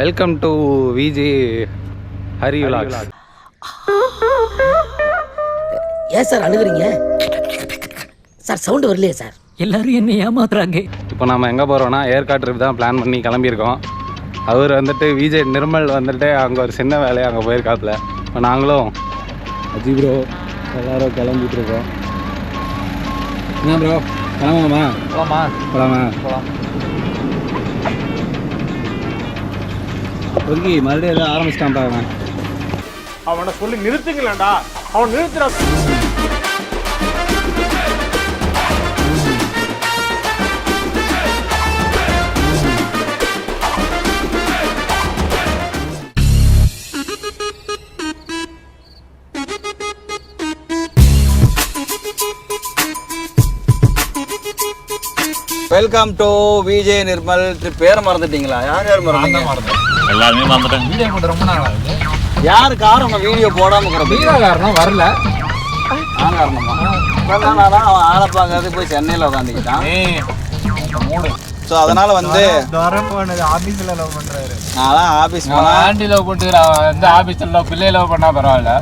Welcome to Viji Hari vlogs ஏன் sir அழுகுறீங்க? Sir sound வரலையே சார். எல்லாரும் என்ன ஏமாத்துறாங்க. இப்போ நம்ம எங்கே போகிறோம்னா ஏற்காடு ட்ரிப் தான் பிளான் பண்ணி கிளம்பியிருக்கோம். அவர் வந்துட்டு விஜய் நிர்மல் வந்துட்டு அங்கே ஒரு சின்ன வேலையை அங்கே போயிருக்காப்புல. இப்போ நாங்களும் அஜி ப்ரோ எல்லாரும் கிளம்பிட்டு இருக்கோம். என்ன ப்ரோ கிளம்புமா போலாமா? போலாமா? போலாம். ஒருக்கி மறுபடியும் எதாவது ஆரம்பிச்சிட்டான் பாருங்க அவனை சொல்லி நிறுத்துங்களேன்டா. அவன் நிறுத்துறா. வெல்கம் டு விஜய் நிர்மல் பேரை மறந்துட்டீங்களா? யார் யார் மறந்தீங்க? எல்லாருமே வந்துட்டாங்க வீடியோ போட்டு ரொம்ப நாள் ஆகுது. யார் காரணம் வீடியோ போடாம கிடப்பீங்க வீரா காரணம் வரல. நான் காரணமா இவ்வளவு அவன் ஆளை பார்க்கறது போய் சென்னையில் உட்காந்துக்கிட்டான் மூடு. ஸோ அதனால வந்து ஆபீஸ்ல லவ் பண்றாரு. நான் ஆஃபீஸ் போனேன். ஆண்டி லவ் பண்ணிட்டு வந்து ஆபீஸ்ல லவ் பிள்ளை லவ் பண்ணா பரவாயில்ல.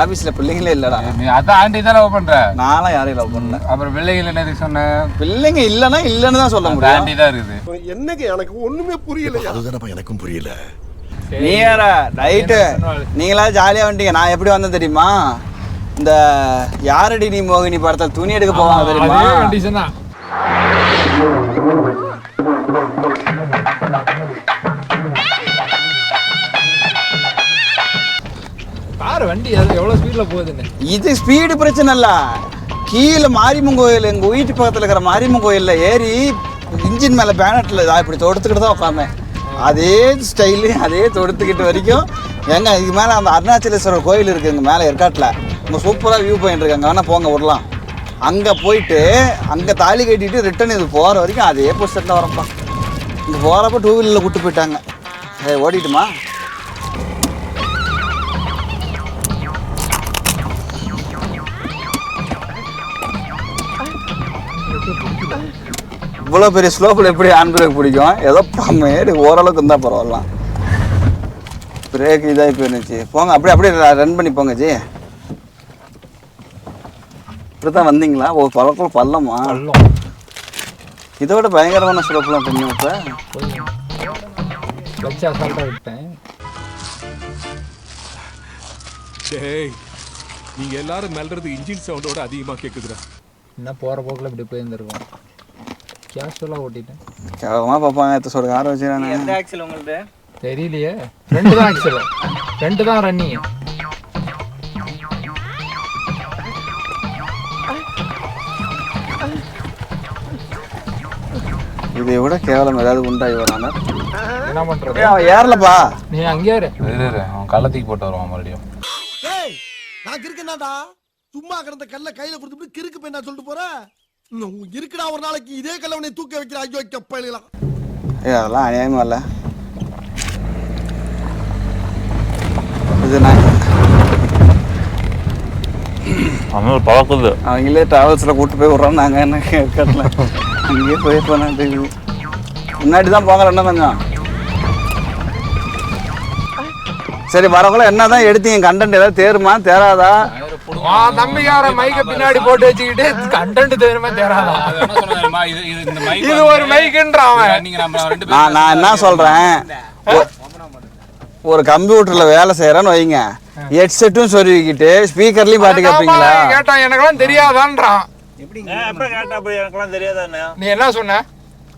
ஆஃபீஸில் பிள்ளைங்களே இல்லைடா. நீ அதான் ஆண்டி தான் லவ் பண்ற? நான்லாம் யாரையும் லவ் பண்ணல. அப்புறம் பிள்ளைகள் என்னதுக்கு சொன்ன? பிள்ளைங்க இல்லைன்னா இல்லைன்னு தான் சொல்ல முடியும். ஆண்டி தான் இருக்குது. என்னங்க எனக்கு ஒண்ணுமே புரியல அதுதானப்பா எனக்கும் புரியல. நீ வேற ரைட்டு நீங்களா ஜாலியாக வந்துட்டீங்க நான் எப்படி வந்தேன் தெரியுமா? இந்த யாரடி நீ மோகினி படத்தில் துணி எடுக்க போவாங்க தெரியுமா? பாரு வண்டி அது எவ்வளவு ஸ்பீட்ல போகுதுன்னு. இது ஸ்பீடு பிரச்சனை இல்ல. கீழே மாரியம்மன் கோயில் எங்கள் வீட்டு பக்கத்தில் இருக்கிற மாரியம்மன் கோயிலில் ஏறி இன்ஜின் மேலே பேனட்டில் இப்படி தொடுத்துக்கிட்டு தான் உட்காந்தேன் அதே ஸ்டைலு அதே தொடுத்துக்கிட்டு வரைக்கும். எங்க இதுக்கு மேலே அந்த அருணாச்சலேஸ்வரர் கோயில் இருக்குது இங்கே மேலே ஏற்காட்டில். இங்கே சூப்பராக வியூ பாயிண்ட் இருக்கு. அங்கே வேணால் போங்க விடலாம் அங்கே போயிட்டு அங்கே தாலி கட்டிட்டு ரிட்டர்ன் இது போகிற வரைக்கும் அதே பொசிஷனில் வரப்பா இங்கே போகிறப்ப டூ வீலரில் கூட்டு போயிட்டாங்க. ஓடிட்டுமா? இவ்வளோ பெரிய ஸ்லோப்பில் எப்படி ஹேண்ட் பிரேக் பிடிக்கும்? ஏதோ மேடு ஓரளவுக்கு இருந்தால் பரவாயில்ல பிரேக் இதாகி போயிருந்துச்சு. போங்க அப்படியே அப்படியே ரன் பண்ணி போங்க ஜி. இப்படி தான் வந்தீங்களா? ஓ பழக்கம் பள்ளமா? இதோட பயங்கரமான ஸ்லோப்லாம் பண்ணி இப்போ? விட்டேன். டேய் நீங்க எல்லாரும் மெல்றது இன்ஜின் சவுண்டோட அதிகமா கேக்குதுடா. என்ன போற போக்குல இப்படி போயிருந்துருக்கோம்? கேஷுவலா ஓட்டிட்டேன். கேவலமாக பார்ப்பாங்க எத்த சொல்ற காரை வச்சுக்கிறானே. தெரியலையே. ரெண்டு தான் ஆக்சுவல் ரெண்டு தான் ரன்னிங் இதை விட கேவலம் ஏதாவது உண்டாகி வரானா என்ன பண்றது? அவன் ஏறலப்பா. நீ அங்கேயே இரு. அவன் கள்ளத்துக்கு போட்டு வருவான் மறுபடியும். நான் இருக்கேன்டா சும்மா கிடந்த கல்ல கையில கொடுத்துட்டு கிறுக்கு போய் நான் சொல்லிட்டு இன்னும் இருக்குடா ஒரு நாளைக்கு இதே கல்ல உன்னை தூக்க வைக்கிற ஐயோ கப்பலாம் ஏ அதெல்லாம் அநியாயமா இல்லை. இது நான் அவன் பழக்குது. அவங்களே டிராவல்ஸில் கூட்டு போய் விட்றோம் நாங்கள் என்ன கேட்கல அங்கேயே போய் போனாட்டு முன்னாடி தான் போங்க ரெண்டும் கொஞ்சம் சரி வரவங்கள என்ன தான் எடுத்தீங்க? கண்டென்ட் ஏதாவது தேருமா? தேராதா? தம்பிக்கார மைக்க பின்னாடி போட்டு வச்சுக்கிட்டு கண்டென்ட் தெரியுமா? தேராதா இது ஒரு மைக்குன்றான் அவன். நான் நான் என்ன சொல்கிறேன் ஒரு கம்ப்யூட்டரில் வேலை செய்கிறேன்னு வைங்க. ஹெட்செட்டும் சொருவிக்கிட்டு ஸ்பீக்கர்லேயும் பாட்டு கேட்பீங்களா கேட்டான் எனக்கெல்லாம் தெரியாதான்றான். நீ என்ன சொன்ன?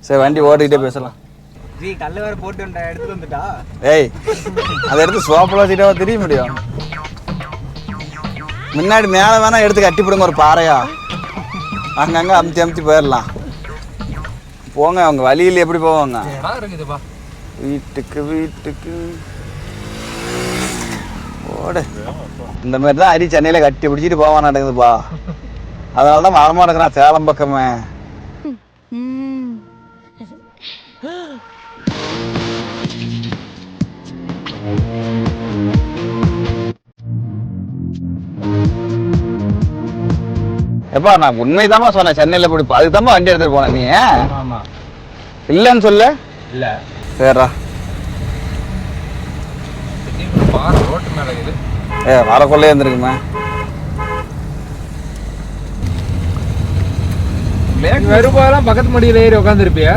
சரி வண்டி ஓட்டிக்கிட்டே பேசலாம். ஜி கல்ல வேற போட்டு எடுத்துட்டு வந்துட்டா? ஏய் அதை எடுத்து சோப்பில் வச்சுக்கிட்டா தெரிய முடியும் முன்னாடி மேலே வேணா எடுத்து கட்டிப்பிடுங்க ஒரு பாறையா. அங்கங்கே அமுத்தி அமுத்தி போயிடலாம் போங்க அவங்க வழியில் எப்படி போவாங்க? வீட்டுக்கு வீட்டுக்கு. ஓடு. இந்த மாதிரி தான் அரி சென்னையில் கட்டி பிடிச்சிட்டு போவான் நடக்குதுப்பா. அதனால தான் வரமாட்டேங்கிறான் சேலம் பக்கமே. எப்பா நான் உண்மைதாம்மா சொன்னேன் சென்னையில் இப்படி அதுதாம்மா வண்டி எடுத்துட்டு போனேன் நீ இல்லைன்னு சொல்லு. இல்ல. சரிடா ரோட்டு மேலே ஏ வரக்குள்ளே இருந்திருக்குமே. வரும்போதெல்லாம் பக்கத்து மடியில் ஏறி உட்காந்துருப்பியா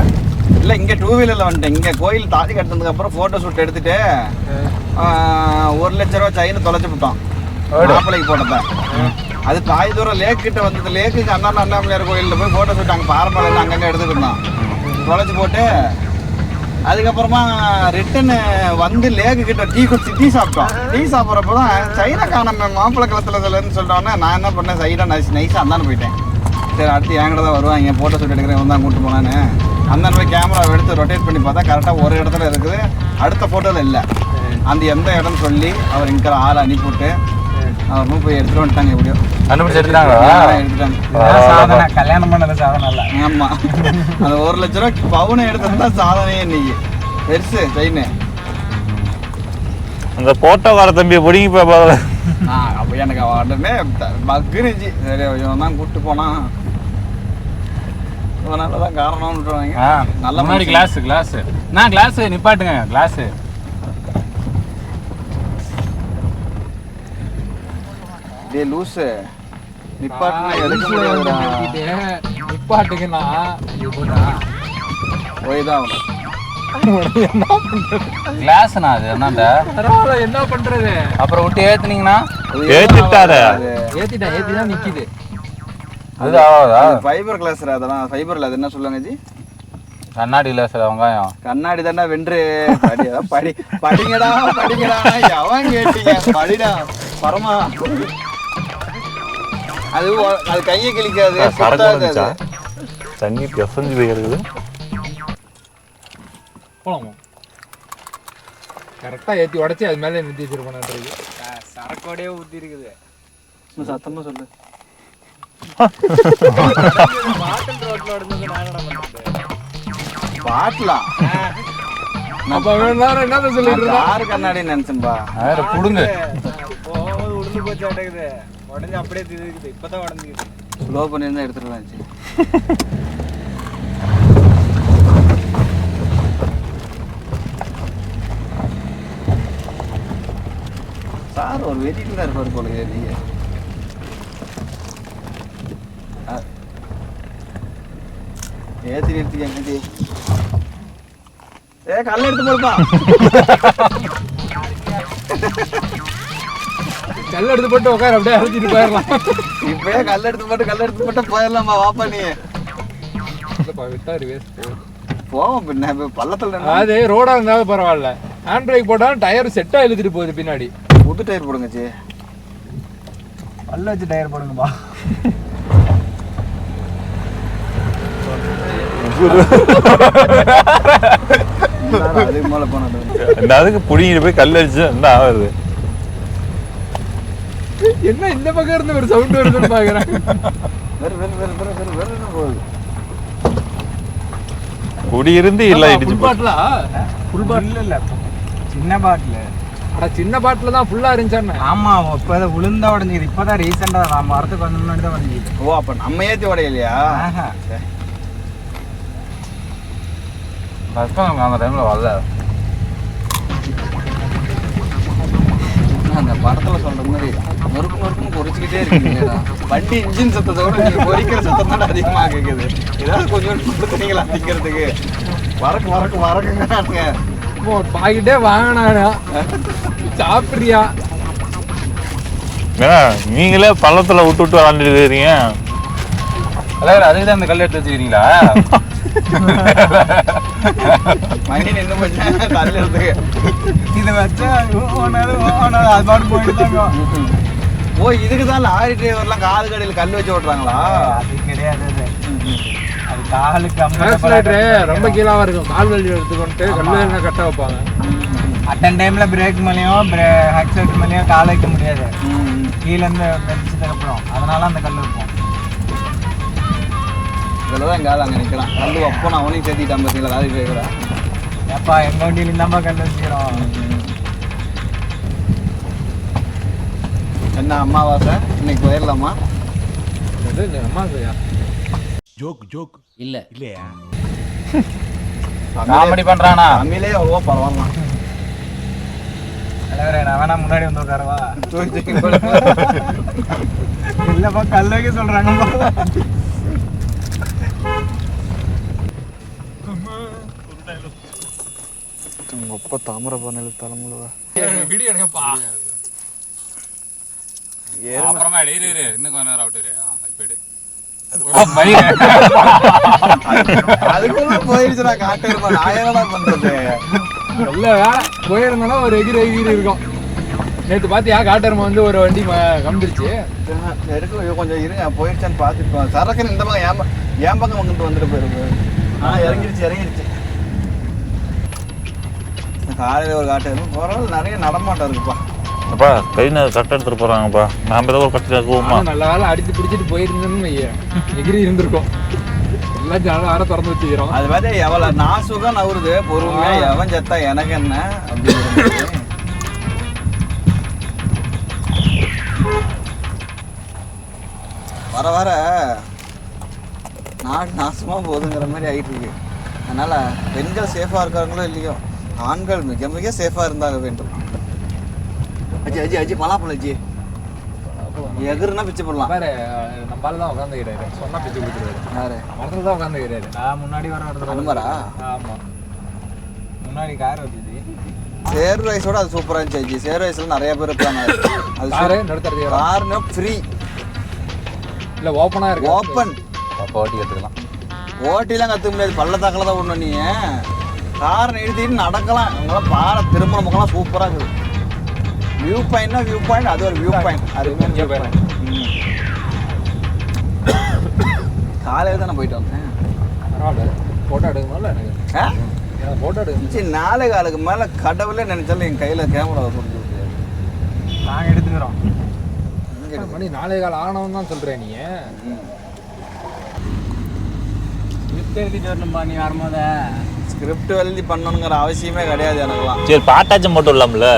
இல்ல இங்க டூ வீலர்ல வந்துட்டேன். இங்க கோயில் தாலி கட்டினதுக்கு அப்புறம் போட்டோ ஷூட் எடுத்துட்டு ஒரு லட்ச ரூபா செயின் தொலைச்சு விட்டோம் மாப்பிள்ளைக்கு போட்டதான் அது தாய் தூரம் லேக் கிட்ட வந்தது. லேக்குக்கு அண்ணா அண்ணாமலையார் கோயிலில் போய் ஃபோட்டோ ஷூட் அங்க பாரம்பரியம் அங்கங்கே எடுத்துக்கிட்டோம் தொலைச்சி போட்டு அதுக்கப்புறமா ரிட்டன் வந்து லேக்கு கிட்ட டீ குடிச்சு டீ சாப்பிட்டோம் டீ சாப்பிட்றப்ப தான் சைனா காணாம மாப்பிள்ளை கலத்துல இதுலன்னு சொல்லிட்டோன்னே நான் என்ன பண்ணேன்? சைடாக நைஸ் நைஸாக அந்தானு போயிட்டேன். சரி அடுத்து என்கிட்ட தான் வருவாங்க ஃபோட்டோ ஷூட் எடுக்கிறேன் இவன் தான் கூட்டு போனான்னு. அந்த போய் கேமராவை எடுத்து ரொட்டேட் பண்ணி பார்த்தா கரெக்டாக ஒரு இடத்துல இருக்குது. அடுத்த ஃபோட்டோவில் இல்லை. அந்த எந்த இடம்னு சொல்லி அவர் இங்கே ஆள் அனுப்பிவிட்டு அவரும் போய் எடுத்துட்டு வந்துட்டாங்க எப்படியோ. கண்டுபிடிச்சு எடுத்துட்டாங்களா? எடுத்துட்டாங்க. கல்யாணம் பண்ணது சாதனை இல்லை. ஆமா. அந்த ஒரு லட்ச ரூபாய்க்கு பவுனை எடுத்தது தான் சாதனையே இன்னைக்கு. பெருசு செயின். அந்த போட்டோக்கார தம்பியை பிடிங்கி போய் பாரு. அப்போ எனக்கு அவன் உடனே பக்குனுச்சு சரி இவன் தான் கூப்பிட்டு போனான் இவனால தான் நல்ல மனுஷன். கிளாஸ் கிளாஸ் நான் கிளாஸ் நிப்பாட்டுங்க கிளாஸ் டேய் லூசு. நிப்பாட்டுனா எடுக்க முடியாதுடா. நிப்பாட்டுக்குன்னா போய் தான் ஆகணும் கிளாஸ்ண்ணா அது என்னண்ட? பரவாயில்ல என்ன பண்றது? அப்புறம் விட்டு ஏத்துனீங்கன்னா? ஏத்திட்டாரு. ஏத்திட்டா ஏத்தி தான் நிக்குது. அது ஆகாதா? ஃபைபர் கிளாஸ் அதெல்லாம். ஃபைபர்ல அது என்ன சொல்லுங்க ஜி கண்ணாடி இல்ல சார் வெங்காயம். கண்ணாடி தானே வென்று. படி படி படிங்கடா படிங்கடா. எவன் கேட்டீங்க படிடா. பரமா. அது அது கையை கிழிக்காது அது. தண்ணி பிசஞ்சு போயிருக்குது போலாமா? கரெக்டா ஏத்தி உடைச்சி அது மேல நிறுத்தி வச்சிருப்பானு சரக்கோடயே ஊத்தி இருக்குது இன்னும் சத்தமா சொல்லு. பாட்டலாம் என்ன சொல்லிட்டு ஆறு கண்ணாடி நினைச்சேன்பா. வேற புடுங்க ஸ்லோ பண்ணியிருந்தா எடுத்துடலாம் ஜி சார் ஒரு வெறியில் தான் இருப்பார் போல நீங்க. ஏத்தி நிறுத்திக்கங்க ஜி ஏ கல்ல எடுத்து போடுப்பா. கல் எடுத்து போட்டு உட்கார அப்படியே அரைச்சிட்டு போயிடலாம். இப்பயே கல்ல எடுத்து போட்டு கல்ல எடுத்து போட்டு போயிடலாமா வாப்பா நீ. விட்டா போகுது. போவோம் பின்ன பள்ளத்துல அது ரோடா இருந்தாலும் பரவாயில்ல. ஹேண்ட் பிரேக் போட்டாலும் டயர் செட்டா இழுத்துட்டு போகுது பின்னாடி. புது டயர் போடுங்க ஜி. பல்ல வச்சு டயர் போடுங்கப்பா. அதுக்கு மேல போனது. அதுக்கு புடிங்கிட்டு போய் கல் அடிச்சு என்ன ஆகுது. என்ன இந்த பக்கம் இருந்து ஒரு சவுண்ட் வருதுன்னு பாக்குறேன். குடி இருந்து இல்ல இடிச்சு பாட்டிலா ஃபுல் பாட்டில் இல்ல சின்ன பாட்டில் அட சின்ன பாட்டில் தான் ஃபுல்லா இருந்துச்சானே ஆமா இப்போ அதை உளுந்தா உடஞ்சிது. இப்போதான் ரீசெண்டாக நான் வரத்துக்கு வந்து முன்னாடி தான் உடஞ்சிது ஓ அப்ப நம்ம ஏத்தி உடையலையா? ஆஹா. கஷ்டம் அந்த டைம்ல வரல. அந்த படத்துல சொல்ற மாதிரி நொறுக்கு நொறுக்குன்னு பொறிச்சுக்கிட்டே இருக்கீங்களா வண்டி இன்ஜின் சத்தத்தை விட நீங்க பொறிக்கிற சத்தம் தான் அதிகமா கேக்குது. ஏதாவது கொஞ்சம் கொடுத்துனீங்களா திங்கிறதுக்கு வரக்கு வரக்கு வரக்குங்க பாக்கிட்டே வாங்கினாடா சாப்பிட்றியா? நீங்களே பள்ளத்துல விட்டு விட்டு விளாண்டுட்டு இருக்கீங்க அதாவது அதுக்கு தான் இந்த கல் எடுத்து வச்சுக்கிறீங்களா? மணி நின்று போச்சு தள்ளுறதுக்கு இதை வச்சா ஓனாலும் ஓனாலும் அது பாட்டு போயிட்டு ஓ இதுக்கு தான் லாரி டிரைவர்லாம் காது கடையில் கல் வச்சு ஓட்டுறாங்களா அது கிடையாது அது அது காலுக்கு ரொம்ப கீழாவா இருக்கும் கால் வலி எடுத்துக்கொண்டு கல்லு கட்ட வைப்பாங்க அட்டன் டைம்ல பிரேக் மேலேயும் ஆக்சிலேட்டர் மேலேயும் கால் வைக்க முடியாது கீழே இருந்து மிதிச்சதுக்கு அப்புறம் அதனால அந்த கல் வைப்போம் இதில் தான் எங்காவது அங்கே நிற்கலாம். கல் அப்போ நான் அவனையும் சேர்த்திட்டான் பார்த்தீங்களா லாரி டிரைவரா ஏப்பா எங்க வண்டியில இந்தாம்மா கல் வச்சுக்கிறோம்? என்ன அம்மாவாசை? இன்னைக்கு போயிடலாமா? இது அம்மா செய்யா ஜோக் ஜோக். இல்ல. இல்லையா? காமெடி பண்றானா? தமிழே அவ்வளோ பரவாயில்ல. தலைவரே நான் வேணா முன்னாடி வந்து உட்காரவா? இல்லப்பா கல் வைக்க உங்க அப்பா தாமரை பண்ணல தலைமுறை வீடியோ எடுங்கப்பா. அப்புறமா இரு இரு இன்னும் கொஞ்ச நேரம் இப்ப எடு. அதுக்குள்ள பண்றது? போயிருந்தோம்னா ஒரு எகிரி எகிரி இருக்கும். நேற்று பார்த்தியா காட்டருமா வந்து ஒரு வண்டி எடுக்கல. கொஞ்சம் இருங்க போயிடுச்சான்னு பார்த்துட்டு சரக்குன்னு இந்த பக்கம் ஏன் என் பக்கம் வந்துட்டு வந்துட்டு போயிருக்கு ஆ இறங்கிருச்சு இறங்கிருச்சு. காலையில் ஒரு காட்டு இருக்கும். பரவாயில்ல நிறைய நடமாட்டம் இருக்குப்பா. அப்பா கை கட்டை எடுத்துட்டு போறாங்கப்பா. நாம ஏதோ ஒரு கட்டில இருக்குவோமா? நல்ல வேலை அடிச்சு பிடிச்சிட்டு போயிருந்தோம்னு எகிரி இருந்திருக்கும். எல்லாம் ஜனம் வேற திறந்து வச்சுக்கிறோம். அது மாதிரி எவ்வளவு நான் சுகம் நவருது. பொறுமையா எவன் செத்தா எனக்கு என்ன? அப்படிங்கிறது. வர வர நாடு நாசமா போகுதுங்கிற மாதிரி ஆயிட்டு இருக்கு. அதனால பெண்கள் சேஃபா இருக்காங்களோ இல்லையோ? ஆண்கள் மிக மிக சேஃபா இருந்தாக வேண்டும். அஜி அஜி அஜி பலாப்பழம் அஜி. எகுறுனா பிச்சு போடலாம். வேற நம்மளால தான் உட்காந்துக்கிறாரு சொன்னா பிச்சு கொடுத்துருவாரு. யாரு? மரத்துல தான் உட்காந்துக்கிறாரு நான் முன்னாடி வர வருது அனுமரா? ஆமா. முன்னாடி கார் வந்துச்சு சேர் ரைஸோட அது சூப்பரா இருந்துச்சு அஜி. சேர் ரைஸ்ல நிறைய பேர் இருப்பாங்க. அது காரு நடுத்தறது கார்னா ஃப்ரீ இல்ல ஓப்பனா இருக்கு. ஓப்பன் அப்போ ஓட்டி கற்றுக்கலாம் ஓட்டிலாம் கற்றுக்க முடியாது. பள்ளத்தாக்கில் தான் ஒன்று நீ கார் நிறுத்திட்டு நடக்கலாம். அவங்களாம் பாறை திரும்ப முகம்லாம் சூப்பராக இருக்குது. வியூ பாயிண்ட்னா வியூ பாயிண்ட் அது ஒரு வியூ பாயிண்ட் அது View point. காலையில் தான் போயிட்டு வந்தேன். பரவாயில்ல. போட்டோ எடுக்கணும்ல எனக்கு. ஆ? எனக்கு போட்டோ எடுக்கணும். சரி நாளை காலுக்கு மேலே கடவுளே நினைச்சாலும் என் கையில் கொடுத்து முடியாது நாங்கள் எடுத்துக்கிறோம். மணி? நாளை கால ஆனவன் தான் சொல்றேன் நீ. எழுதிட்டு வரணும்பா நீ வரும்போத. ஸ்கிரிப்ட் எழுதி பண்ணணுங்கிற அவசியமே கிடையாது எனக்குலாம் சரி பாட்டாச்சும் மட்டும் இல்லாமல